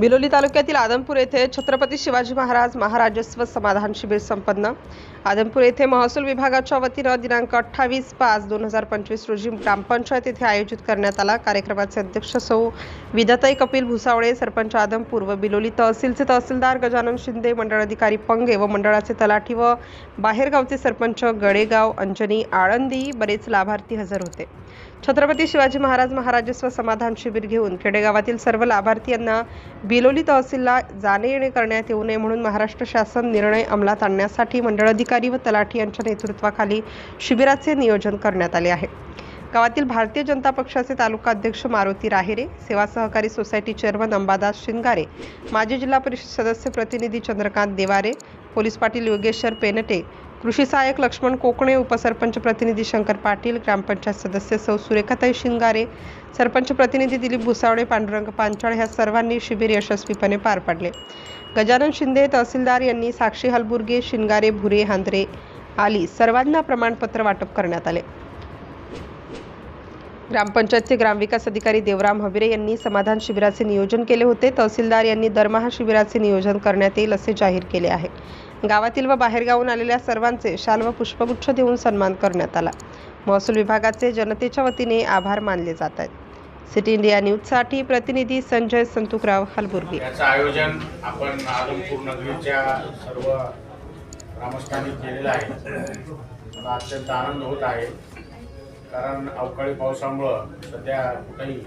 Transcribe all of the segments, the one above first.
बिलोली तालुक्यातील आदमपूर येथे छत्रपती शिवाजी महाराज महाराजस्व समाधान शिबिर संपन्न. आदमपूर येथे महसूल विभागाच्या वतीनं दिनांक अठ्ठावीस पाच दोन हजार पंचवीस रोजी ग्रामपंचायत येथे आयोजित करण्यात आला. कार्यक्रमाचे अध्यक्ष सौ. विधाताई कपिल भुसावळे सरपंच आदमपूर व बिलोली तहसीलचे तहसीलदार गजानन शिंदे मंडळ अधिकारी पंगे व मंडळाचे तलाठी व बाहेरगावचे सरपंच गडेगाव अंजनी आळंदी बरेच लाभार्थी हजर होते. छत्रपती शिवाजी महाराज महाराजस्व समाधान शिबिर घेऊन खेडेगावातील सर्व लाभार्थीयांना बिलोली तहसीलला जाणे येणे करण्यात येऊ नये म्हणून महाराष्ट्र शासन निर्णय अंमलात आणण्यासाठी मंडळ अधिकारी व तलाठी यांच्या नेतृत्वाखाली शिबिराचे नियोजन करण्यात आले आहे. गावातील भारतीय जनता पक्षाचे तालुका अध्यक्ष मारुती राहेरे सेवा सहकारी सोसायटी चेअरमन अंबादास शिंगारे माजी जिल्हा परिषद सदस्य प्रतिनिधी चंद्रकांत देवारे पोलीस पाटील योगेश्वर पेनटे कृषी सहाय्यक लक्ष्मण कोकणे उपसरपंच प्रतिनिधी शंकर पाटील ग्रामपंचायत सदस्य सौ सुरेखाताई शिंगारे सरपंच प्रतिनिधी दिलीप भुसावळे पांडुरंग पांचाळ ह्या सर्वांनी शिबिर यशस्वीपणे पार पाडले. गजानन शिंदे तहसीलदार यांनी साक्षी हलबुर्गे शिंगारे भुरे हांद्रे आली सर्वांना प्रमाणपत्र वाटप करण्यात आले. ग्रामपंचायतचे ग्रामविकास अधिकारी देवराम हबिरे यांनी समाधान शिबिराचे नियोजन केले होते. तहसीलदार यांनी दरमहा शिबिराचे नियोजन करण्यात येईल असे जाहीर केले आहे. गावातील व बाहेरगावून आलेल्या सर्वांचे शाल व पुष्पगुच्छ देऊन सन्मान करण्यात आला. महसूल विभागाचे जनतेच्या वतीने आभार मानले जात आहेत. सिटी इंडिया न्यूजसाठी प्रतिनिधी संजय संतुकराव हलबुर्गी. याचं आयोजन आपण आदमपूर नगरीच्या सर्व ग्रामस्थांनी केलेलं आहे. मला अत्यंत आनंद होत आहे. कारण अवकाळी पावसामुळं सध्या कुठेही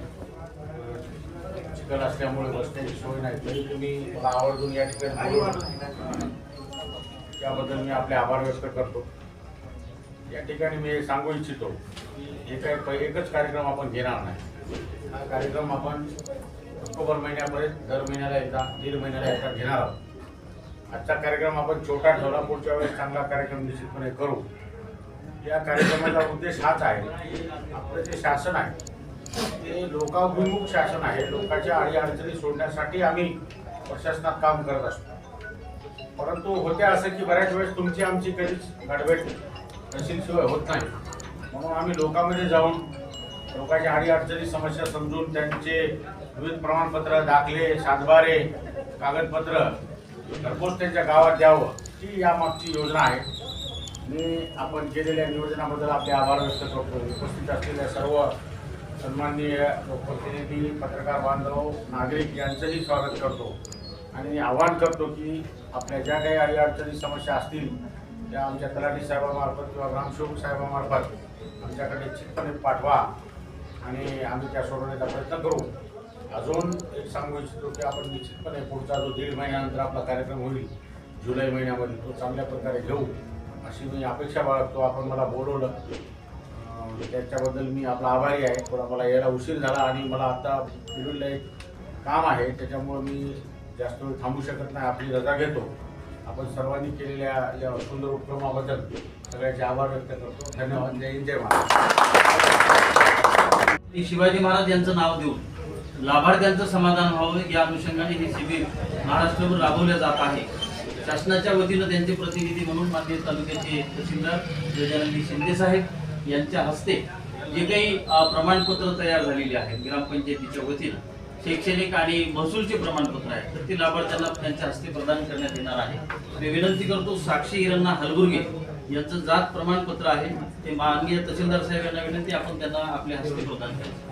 चिखल असल्यामुळे रस्त्याची सोय नाही. तरी तुम्ही मला आवर्जून या ठिकाणी त्याबद्दल मी आपले आभार व्यक्त करतो. या ठिकाणी मी सांगू इच्छितो की एकच कार्यक्रम आपण घेणार नाही. हा कार्यक्रम आपण ऑक्टोबर महिन्यापर्यंत दर महिन्याला एकदा दीड महिन्याला एकदा घेणार आहोत. आजचा कार्यक्रम आपण छोटा ठेवला पुढच्या वेळेस चांगला कार्यक्रम निश्चितपणे करू. या कार्यक्रमाचा उद्देश हाच आहे आपलं जे शासन आहे ते लोकाभिमुख शासन आहे लोकांच्या अडीअडचणी सोडण्यासाठी आम्ही प्रशासनात काम करत असतो. परंतु होते असं की बऱ्याच वेळेस तुमची आमची कधीच गाठभेट तहसीलशिवाय होत नाही. म्हणून आम्ही लोकांमध्ये जाऊन लोकांच्या अडीअडचणी समस्या समजून त्यांचे विविध प्रमाणपत्र दाखले सातबारे कागदपत्र घरपोच त्यांच्या गावात द्यावं ही यामागची योजना आहे. मी आपण केलेल्या नियोजनाबद्दल आपले आभार व्यक्त करतो. उपस्थित असलेल्या सर्व सन्माननीय लोकप्रतिनिधी पत्रकार बांधव नागरिक यांचंही स्वागत करतो. आणि आवाहन करतो की आपल्या ज्या काही अडीअडचणी समस्या असतील त्या आमच्या तलाठी साहेबामार्फत किंवा ग्रामसेवक साहेबामार्फत आमच्याकडे निश्चितपणे पाठवा आणि आम्ही त्या सोडवण्याचा प्रयत्न करू. अजून एक सांगू इच्छितो की आपण निश्चितपणे पुढचा जो दीड महिन्यानंतर आपला कार्यक्रम होईल जुलै महिन्यामध्ये तो चांगल्या प्रकारे घेऊ अशी मी अपेक्षा बाळगतो. आपण मला बोलवलं. त्याच्याबद्दल मी आपला आभारी आहे. थोडा मला यायला उशीर झाला आणि मला आता बिलूला एक काम आहे. त्याच्यामुळं मी जास्त वेळ थांबू शकत नाही आपली रजा घेतो. आपण सर्वांनी केलेल्या या सुंदर उपक्रमाबद्दल सगळ्याचे आभार व्यक्त करतो. धन्यवाद. जय हिंद जय महाराज शिवाजी महाराज यांचं नाव देऊन लाभार्थ्यांचं समाधान व्हावं या अनुषंगाने हे शिबिर महाराष्ट्रभर राबवलं जात आहे. शासनाच्या वतीनं त्यांचे प्रतिनिधी म्हणून मान्य तालुक्याचे तहसीलदार गजानंदी शिंदे साहेब यांच्या हस्ते जे काही प्रमाणपत्र तयार झालेली आहेत ग्रामपंचायतीच्या वतीनं शैक्षणिक आणि महसूलचे प्रमाणपत्र आहेत. तर ती लाभार्थ्यांना त्यांच्या हस्ते प्रदान करण्यात येणार आहे. मी विनंती करतो साक्षी हिरण्णा हलबुर्गे यांचं जात प्रमाणपत्र आहे. ते माननीय तहसीलदार साहेब यांना विनंती आपण त्यांना आपल्या हस्ते प्रदान करायचं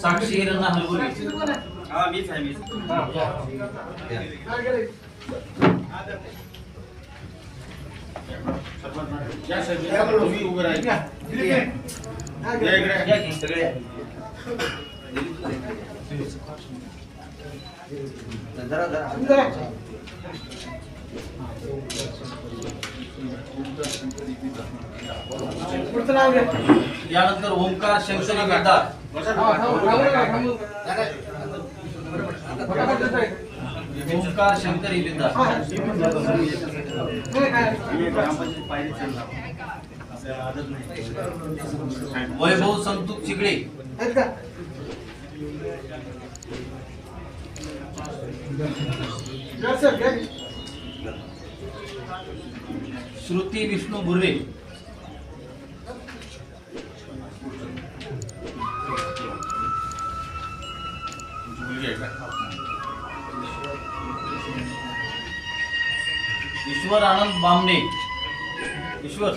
साक्षी हिरण्णा हलबुर्गे. हा मीच आहे मीच. उभे राहिले या इकडे. यानंतर ओंकार शंकरी बेदार ओंकार शंकरी बेदार वैभव संतुक चिकडे श्रुती विष्णू बुर्वे. ईश्वर आनंद बामणे. ईश्वर.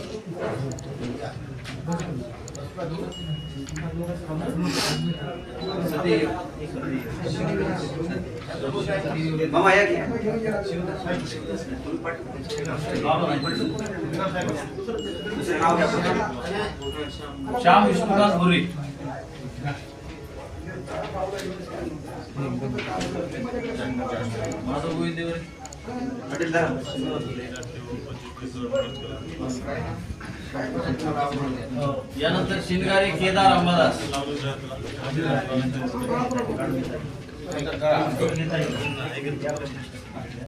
मामा या घ्या श्याम विष्णुदास भुरे. माझं गोविंद देवरे. यानंतर शिंगारे केदार अंबादास.